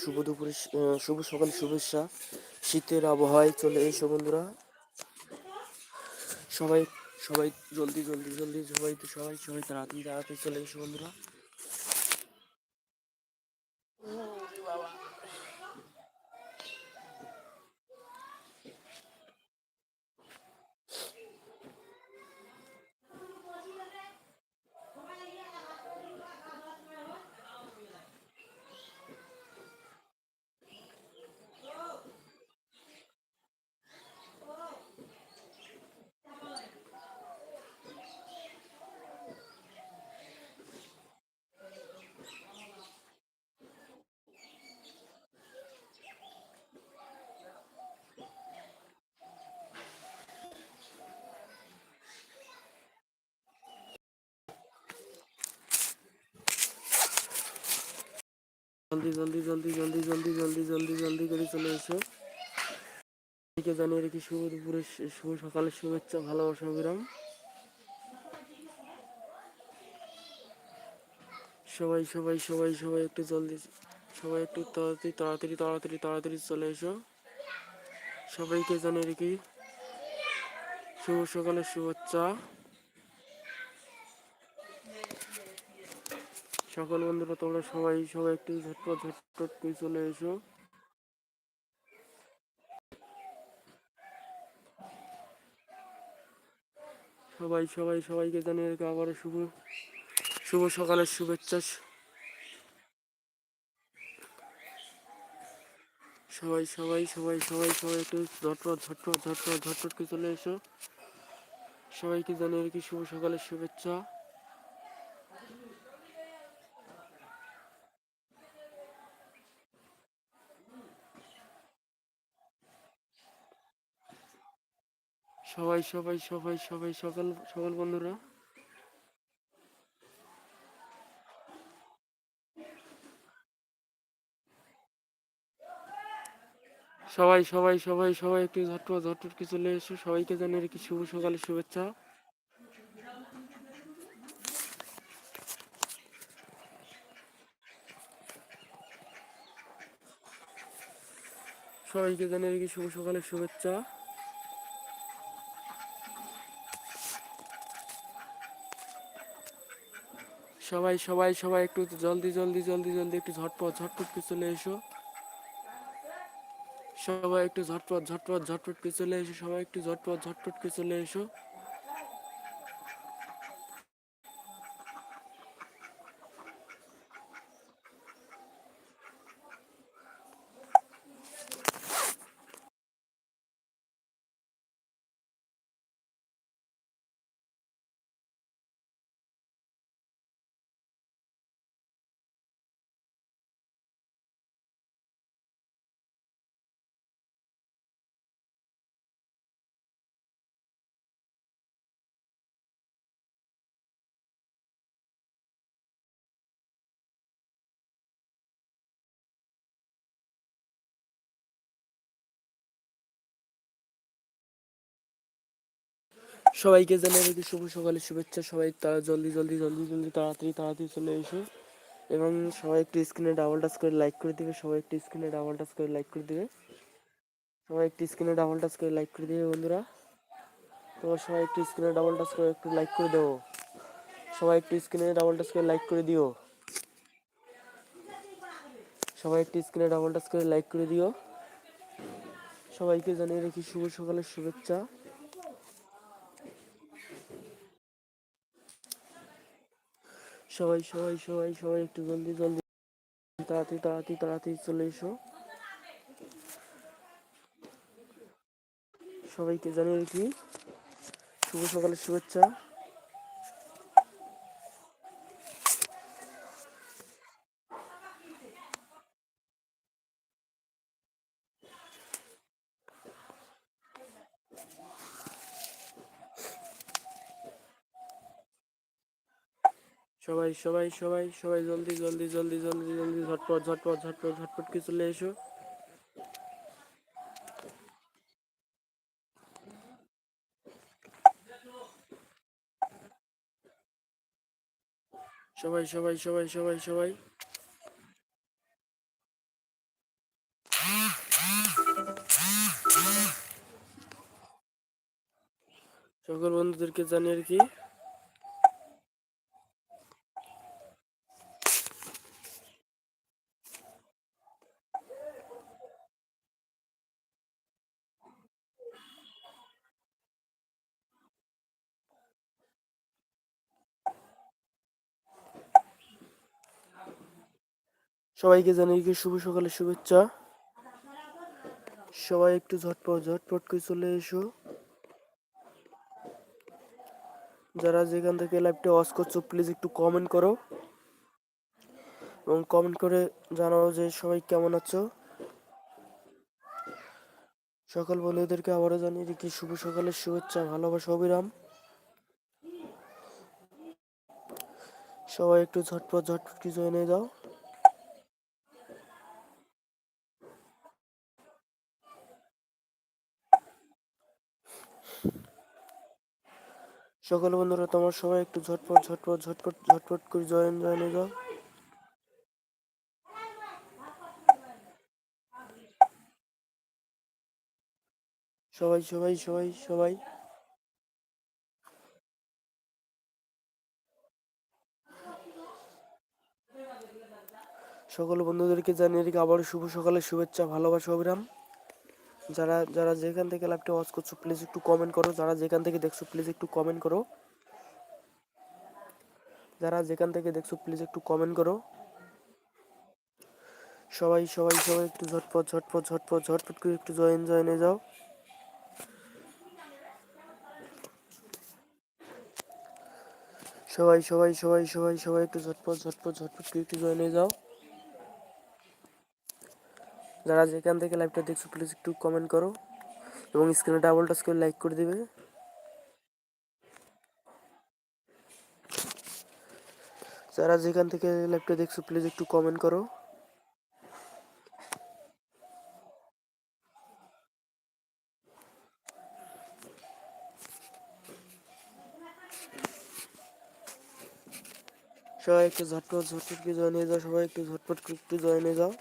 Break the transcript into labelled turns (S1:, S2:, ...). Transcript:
S1: শুভ দুপুর শুভ সকাল, শুভেচ্ছা। শীতের আবহাওয়ায় চলে এসো বন্ধুরা। সবাই সবাই জলদি জলদি জলদি, সবাই তো, সবাই সবাই তাড়াতাড়ি তাড়াতাড়ি চলে এসো বন্ধুরা। জলদি জলদি জলদি জলদি জলদি জলদি জলদি জলদি করে চলে এসো। সবাইকে জানিয়ে রেখি শুভ দুপুরে শুভ সকালের শুভেচ্ছা, ভালোবাসা, অবিরাম। সবাই সবাই সবাই সবাই একটু জলদি, সবাই একটু তাড়াতাড়ি তাড়াতাড়ি তাড়াতাড়ি তাড়াতাড়ি চলে এসো। সবাইকে জানিয়ে রেখি শুভ সকালের শুভেচ্ছা। সকল বন্ধুরা, তোমরা সবাই সবাই একটু ঝটপট ঝটপট করে চলে এসো। সবাই সবাই, সবাইকে জানিয়ে রেখে আবার শুভ শুভ সকালের শুভেচ্ছা। সবাই সবাই সবাই সবাই সবাই একটু ঝটপট ঝটপট ঝটপট ঝটপট করে চলে এসো। সবাইকে জানিয়ে রেখে শুভ সকালের শুভেচ্ছা। সবাই সবাই সবাই সবাই, সকাল সকাল বন্ধুরা। সবাই সবাই সবাই সবাই একটু ঝটপট ঝটপট কি চলে এসো। সবাইকে জানিয়ে রেখে শুভ সকালের শুভেচ্ছা। সবাইকে জানিয়ে রেখে শুভ সকালের শুভেচ্ছা। সবাই সবাই সবাই একটু জলদি জলদি জলদি জলদি একটু ঝটপট ঝটপট করে চলে এসো। সবাই একটু ঝটপট ঝটপট ঝটপট করে চলে এসো, সবাই একটু ঝটপট ঝটপট করে চলে এসো। সবাইকে জানিয়ে রেখে শুভ সকালের শুভেচ্ছা। সবাই তারা জলদি জলদি জলদি জলদি তাড়াতাড়ি তাড়াতাড়ি চলে এসো। এবং সবাই একটু স্ক্রিনে ডাবল টাচ করে লাইক করে দিবে। সবাই একটু স্ক্রিনে ডাবল টাচ করে লাইক করে দিবে। সবাই একটু স্ক্রিনে ডাবল টাচ করে লাইক করে দিবে বন্ধুরা। তোমরা সবাই একটু স্ক্রিনে ডাবল টাচ করে একটু লাইক করে দেবো। সবাই একটু স্ক্রিনে ডাবল টাচ করে লাইক করে দিও। সবাই একটু স্ক্রিনে ডাবল টাচ করে লাইক করে দিও। সবাইকে জানিয়ে রেখি শুভ সকালের শুভেচ্ছা। সবাই সবাই সবাই সবাই একটু জলদি জলদি, তাড়াতাড়ি তাড়াতাড়ি তাড়াতাড়ি চলে এসো। সবাইকে জানিয়ে রাখি, শুভ সকালের শুভেচ্ছা। সবাই সবাই সবাই সবাই জলদি জলদি জলদি জলদি জলদি, ঝটপট ঝটপট ঝটপট ঝটপট করে চলে এসো। সবাই সবাই সবাই সবাই সবাই। সকল বন্ধুদেরকে জানিয়ে কি সবাইকে জানিয়ে শুভ সকালের শুভেচ্ছা। সবাই একটু ঝটপট ঝটপট করে চলে এসো। যারা যেখান থেকে লাইভটা ওয়াচ করছ প্লিজ একটু কমেন্ট করো। এবং কমেন্ট করে জানাও যে সবাই কেমন আছো। সকল বন্ধুদেরকে আবারও জানিয়ে কি শুভ সকালের শুভেচ্ছা, ভালোবাসা, অবিরাম। সবাই একটু ঝটপট ঝটপট কি জয়েন যাও সকল বন্ধুরা, তোমার সবাই একটু ঝটপট ঝটপট ঝটপট ঝটপট করে জয়েন জয়েন যাও। সবাই সবাই সবাই সবাই। সকল বন্ধুদেরকে জানিয়ে রেখে আবার শুভ সকালের শুভেচ্ছা, ভালোবাসা, অবিরাম। যারা যারা যেখান থেকে লাইভটা ওয়াচ করছ প্লিজ একটু কমেন্ট করো। যারা যেখান থেকে দেখছ প্লিজ একটু কমেন্ট করো। যারা যেখান থেকে দেখছ প্লিজ একটু কমেন্ট করো। সবাই সবাই সবাই একটু ঝটপট ঝটপট ঝটপট ঝটপট করে একটু জয়েন জয়েনে যাও। সবাই সবাই সবাই সবাই সবাই একটু ঝটপট ঝটপট ঝটপট করে একটু জয়েনে যাও। যারা যেখান থেকে লাইভটা দেখছ প্লিজ একটু কমেন্ট করো এবং স্ক্রিনে ডাবল টাচ করে লাইক করে দিবে। যারা যেখান থেকে লাইভটা দেখছ প্লিজ একটু কমেন্ট করো। সবাই একটু ঝটপট ঝটপট করে জয়েন যাও, সবাই একটু ঝটপট একটু জয়েন হয়ে যাও।